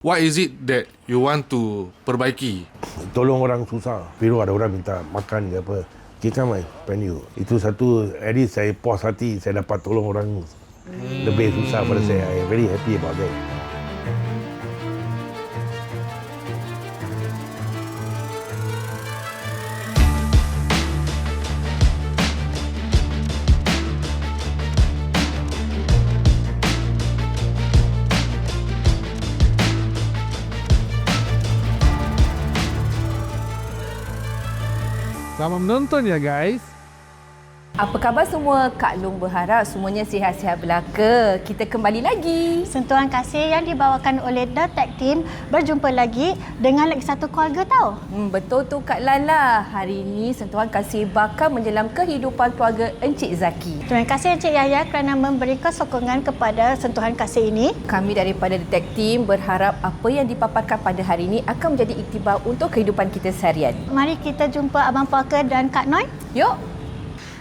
What is it that you want to perbaiki? tolong orang susah. Biru ada orang minta makan ke apa. Kita mai venue. Itu satu, at least saya puas hati saya dapat tolong orang lebih susah pada saya. I very happy about that. Selamat menonton ya guys. Apa khabar semua? Kak Long berharap semuanya sihat-sihat belaka. Kita kembali lagi. Sentuhan kasih yang dibawakan oleh The Tech Team berjumpa lagi dengan lagi satu keluarga tau. Hmm, betul tu Kak Lala. Hari ini sentuhan kasih bakal menjelam kehidupan keluarga Encik Zaki. Terima kasih Encik Yahya kerana memberi kesokongan kepada sentuhan kasih ini. Kami daripada The Tech Team berharap apa yang dipaparkan pada hari ini akan menjadi iktibar untuk kehidupan kita seharian. Mari kita jumpa Abang Parker dan Kak Noi. Yuk!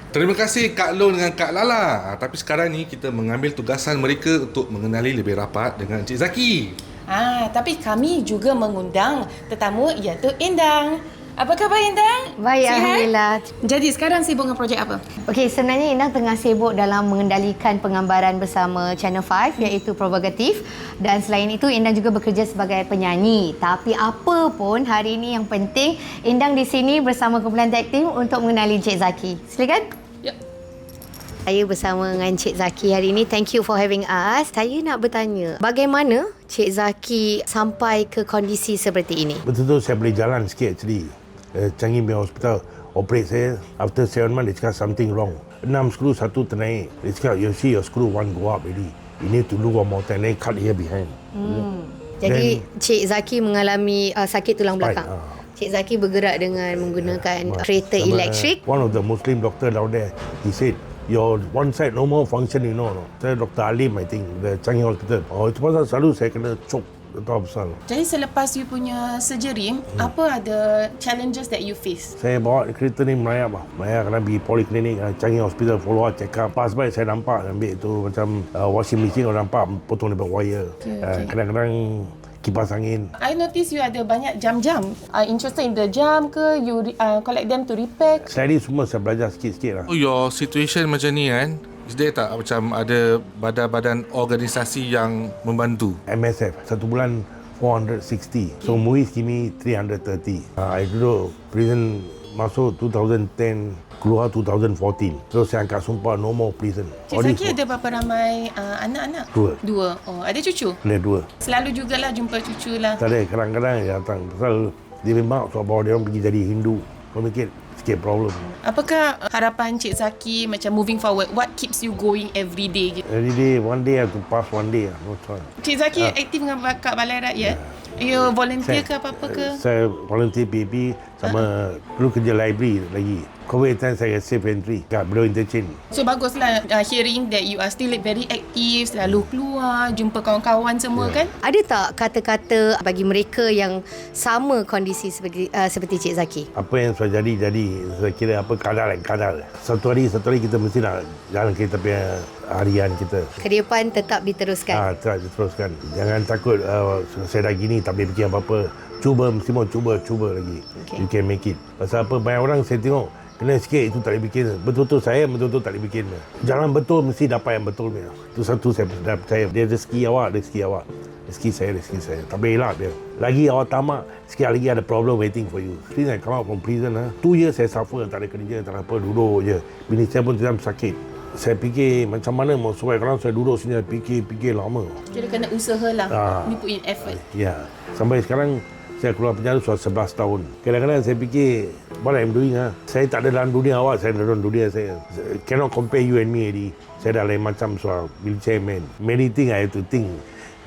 Terima kasih Kak Long dengan Kak Lala. Ah, Tapi sekarang ni kita mengambil tugasan mereka untuk mengenali lebih rapat dengan Encik Zaki. Ah, tapi kami juga mengundang tetamu iaitu Endang. Apa khabar Endang? Baik, Sihat? Alhamdulillah. Jadi sekarang sibuk dengan projek apa? Okey, sebenarnya Indah tengah sibuk dalam mengendalikan penggambaran bersama Channel 5 iaitu Provokatif dan selain itu Indang juga bekerja sebagai penyanyi. Tapi apa pun hari ini yang penting Indang di sini bersama kumpulan tag team untuk mengenali Cik Zaki. Silakan. Ya. Saya bersama dengan Cik Zaki hari ini. Thank you for having us. Saya nak bertanya, bagaimana Cik Zaki sampai ke kondisi seperti ini? Betul-betul saya boleh jalan sikit actually. Uh, Changi Bay Hospital operate saya. After 7 months, dia cakap something wrong. 6 skru, satu ternaik. Dia cakap, you see your screw one go up already. You need to do one more time. Then cut here behind. Jadi Cik Zaki mengalami uh, sakit tulang Spine, belakang. ah. Cik Zaki bergerak dengan menggunakan But kereta sama elektrik. One of the Muslim doctor down there, he said, your one side no more function, you know. No? Saya Dr. Alim, I think, the Changi Hospital. Oh, itu pasal selalu saya kena choke. Tahu pasal. Jadi selepas you punya surgery, Hmm. apa ada challenges that you face? Saya bawa kereta ni melayap lah. Melayap kena pergi poliklinik, uh, Changi Hospital, follow up, check up. Pas baik saya nampak ambil tu macam uh, washing machine orang nampak potong daripada wire. Okay, Uh, okay. kadang-kadang kipas angin. I notice you ada banyak jam-jam. Are interested in the jam ke? You uh, collect them to repair? Saya ni semua saya belajar sikit-sikit lah. So your situation macam ni kan, is there tak macam ada badan-badan organisasi yang membantu? MSF satu bulan 460 so Muiz give me 330 uh, I duduk prison masuk 2010 keluar 2014 so saya angkat sumpah no more prison Cik Zaki ada berapa ramai uh, anak-anak? Dua. Dua. Oh, ada cucu? Ada dua Selalu jugalah jumpa cucu lah. tak ada kadang-kadang dia datang pasal dia memang sebab bawa dia orang pergi jadi Hindu kau mikir sikit problem Apakah harapan Cik Zaki macam moving forward? What keeps you going every day? every day one day I have to pass one day lah, no choice Cik Zaki aktif dengan bakat balai rakyat? You volunteer ke apa-apa ke? saya volunteer PP sama dulu kerja library lagi COVID time saya safe entry. Kat Bedok Interchange. So baguslah uh, hearing that you are still very active, selalu keluar, jumpa kawan-kawan semua kan? Ada tak kata-kata bagi mereka yang sama kondisi seperti uh, seperti Cik Zaki? apa yang sudah jadi jadi. Saya kira apa kadar dan kadar satu hari satu hari kita mesti nak jalan kita punya harian kita. Kehidupan tetap diteruskan. ah try teruskan jangan takut uh, saya dah gini tak boleh bikin apa-apa cuba mesti mau cuba cuba lagi. Okay. you can make it. Pasal apa banyak orang saya tengok kena sikit itu tak boleh bikin betul-betul saya betul-betul tak boleh bikin jalan betul mesti dapat yang betul punya. Itu satu saya dah percaya dia rezeki awak rezeki awak. Rezeki saya rezeki saya. Tak boleh elak dia. Lagi awak tamak sikit lagi ada problem waiting for you. Since I come out from prison ha, two years saya suffer tak ada kerja tak ada apa duduk je. Bini saya pun sedang sakit. Saya fikir macam mana mau survive? Kalau saya duduk sini fikir-fikir lama. Kira kena usaha lah. Ah. You put in effort. Ya, sampai sekarang saya keluar penjara sudah 11 tahun. Kadang-kadang saya fikir, what I'm doing ha? Saya tak ada dalam dunia awak, saya dalam dunia saya. Cannot compare you and me already. Saya dah lain macam soal wheelchair man. Many thing I have to think.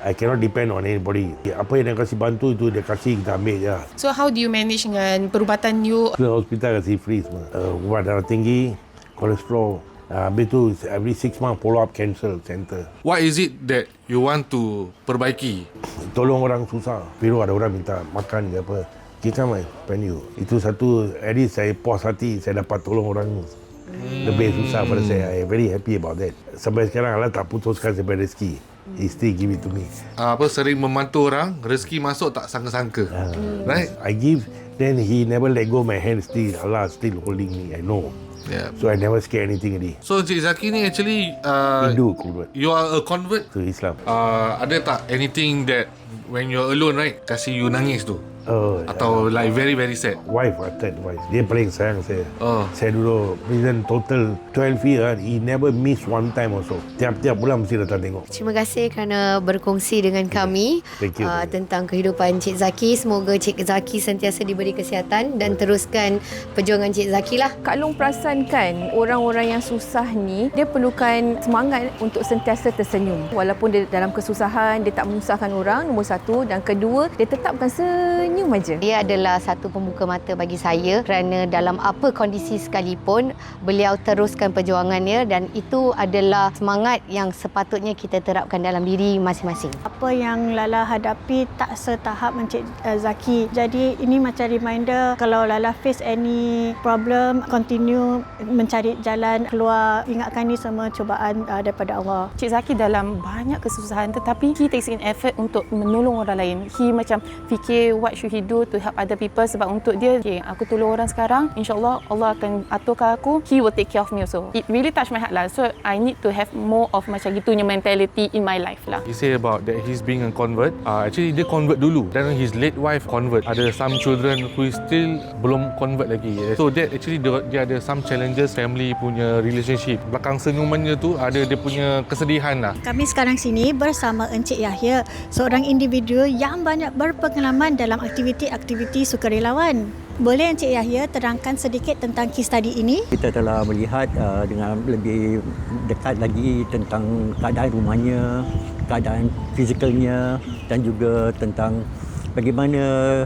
I cannot depend on anybody. Apa yang dia kasih bantu itu dia kasih kita ambil je. So how do you manage dengan perubatan you? Hospital kasih free semua. Uh, ubat darah tinggi, kolesterol. Uh, habis tu every 6 months follow up cancer center. What is it that you want to perbaiki? tolong orang susah. Biru ada orang minta makan ke apa. Kita mai venue. Itu satu, at least saya puas hati saya dapat tolong orang lebih susah pada saya. I very happy about that. Sampai sekarang Allah tak putuskan sampai rezeki. he still give it to me. Ah, apa sering membantu orang, rezeki masuk tak sangka-sangka. Right? I give, then he never let go my hand. Still, Allah still holding me. I know. Yeah. So I never scare anything already. So Cik Zaki ni actually uh, Hindu convert you are a convert. to Islam. Uh, ada tak anything that when you're alone right kasi you nangis tu Oh, atau like very very sad. wife attend wife. Dia paling sayang saya. Oh. Saya dulu prison total 12 year he never miss one time also. Tiap-tiap bulan mesti datang tengok. Terima kasih kerana berkongsi dengan kami Thank you. uh, tentang kehidupan Cik Zaki. Semoga Cik Zaki sentiasa diberi kesihatan dan teruskan perjuangan Cik Zaki lah. Kak Long perasan kan orang-orang yang susah ni dia perlukan semangat untuk sentiasa tersenyum. Walaupun dia dalam kesusahan dia tak menyusahkan orang nombor satu dan kedua dia tetapkan senyum aja. Dia adalah satu pembuka mata bagi saya kerana dalam apa kondisi sekalipun beliau teruskan perjuangannya dan itu adalah semangat yang sepatutnya kita terapkan dalam diri masing-masing. Apa yang Lala hadapi tak setahap Encik uh, Zaki. Jadi ini macam reminder kalau Lala face any problem, continue mencari jalan keluar. Ingatkan ni semua cubaan uh, daripada Allah. Cik Zaki dalam banyak kesusahan tetapi he takes in effort untuk menolong orang lain. He macam fikir what should he do to help other people sebab untuk dia, okay, aku tolong orang sekarang, insyaAllah Allah akan aturkan aku, he will take care of me also. It really touch my heart lah. So I need to have more of macam gitunya mentality in my life lah. He say about that he's being a convert. Uh, actually dia convert dulu. Dan his late wife convert. Ada some children who is still belum convert lagi. So that actually dia, dia ada some challenges family punya relationship. Belakang senyumannya tu ada dia punya kesedihan lah. Kami sekarang sini bersama Encik Yahya, seorang individu yang banyak berpengalaman dalam aktiviti-aktiviti sukarelawan. Boleh Encik Yahya terangkan sedikit tentang kes study ini? kita telah melihat uh, dengan lebih dekat lagi tentang keadaan rumahnya, keadaan fizikalnya dan juga tentang bagaimana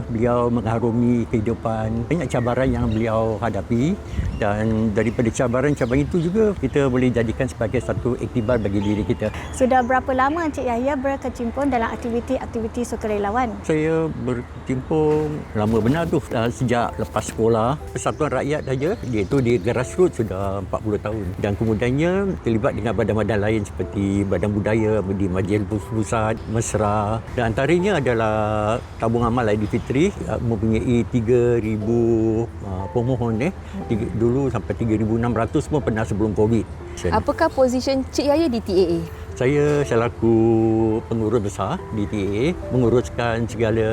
beliau mengharumi kehidupan. Banyak cabaran yang beliau hadapi dan daripada cabaran-cabaran itu juga kita boleh jadikan sebagai satu iktibar bagi diri kita. Sudah berapa lama Encik Yahya berkecimpung dalam aktiviti-aktiviti sukarelawan? Saya bertimpung lama benar tu sejak lepas sekolah Persatuan Rakyat saja iaitu di grassroots sudah 40 tahun dan kemudiannya terlibat dengan badan-badan lain seperti Badan Budaya di Majlis Pusat, Mesra dan antaranya adalah tabung amal Aidilfitri uh, mempunyai 3000 uh, pemohon eh Tiga, dulu sampai 3600 pun pernah sebelum Covid. Apakah position Cik Yahya di TAA? Saya selaku pengurus besar di TA menguruskan segala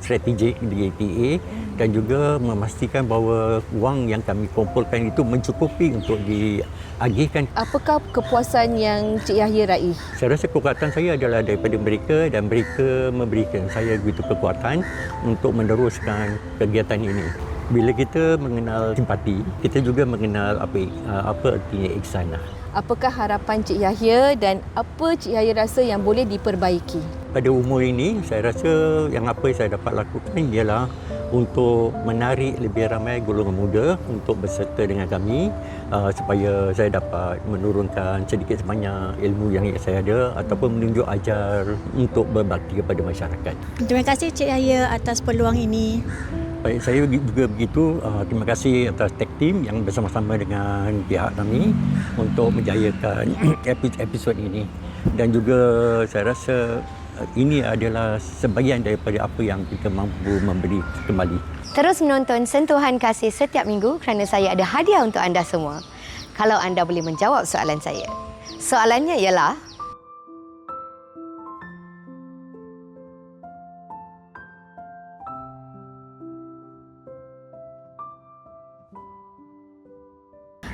strategik di TA dan juga memastikan bahawa wang yang kami kumpulkan itu mencukupi untuk diagihkan. Apakah kepuasan yang Cik Yahya raih? Saya rasa kekuatan saya adalah daripada mereka dan mereka memberikan saya begitu kekuatan untuk meneruskan kegiatan ini. Bila kita mengenal simpati, kita juga mengenal apa apa artinya ihsan. Apakah harapan Cik Yahya dan apa Cik Yahya rasa yang boleh diperbaiki? pada umur ini saya rasa yang apa yang saya dapat lakukan ialah untuk menarik lebih ramai golongan muda untuk berserta dengan kami uh, supaya saya dapat menurunkan sedikit sebanyak ilmu yang saya ada ataupun menunjuk ajar untuk berbakti kepada masyarakat. Terima kasih Cik Yahya atas peluang ini. Baik, saya juga begitu. Uh, terima kasih atas tech team yang bersama-sama dengan pihak kami untuk menjayakan episod ini. Dan juga saya rasa uh, ini adalah sebahagian daripada apa yang kita mampu memberi kembali. Terus menonton Sentuhan Kasih setiap minggu kerana saya ada hadiah untuk anda semua. Kalau anda boleh menjawab soalan saya. Soalannya ialah,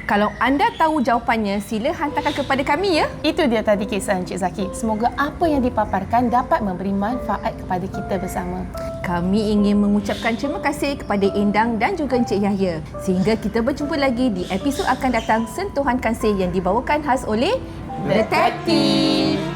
Kalau anda tahu jawapannya, sila hantarkan kepada kami ya. Itu dia tadi kisah Encik Zaki. Semoga apa yang dipaparkan dapat memberi manfaat kepada kita bersama. Kami ingin mengucapkan terima kasih kepada Endang dan juga Encik Yahya. Sehingga kita berjumpa lagi di episod akan datang Sentuhan Kasih yang dibawakan khas oleh Detektif.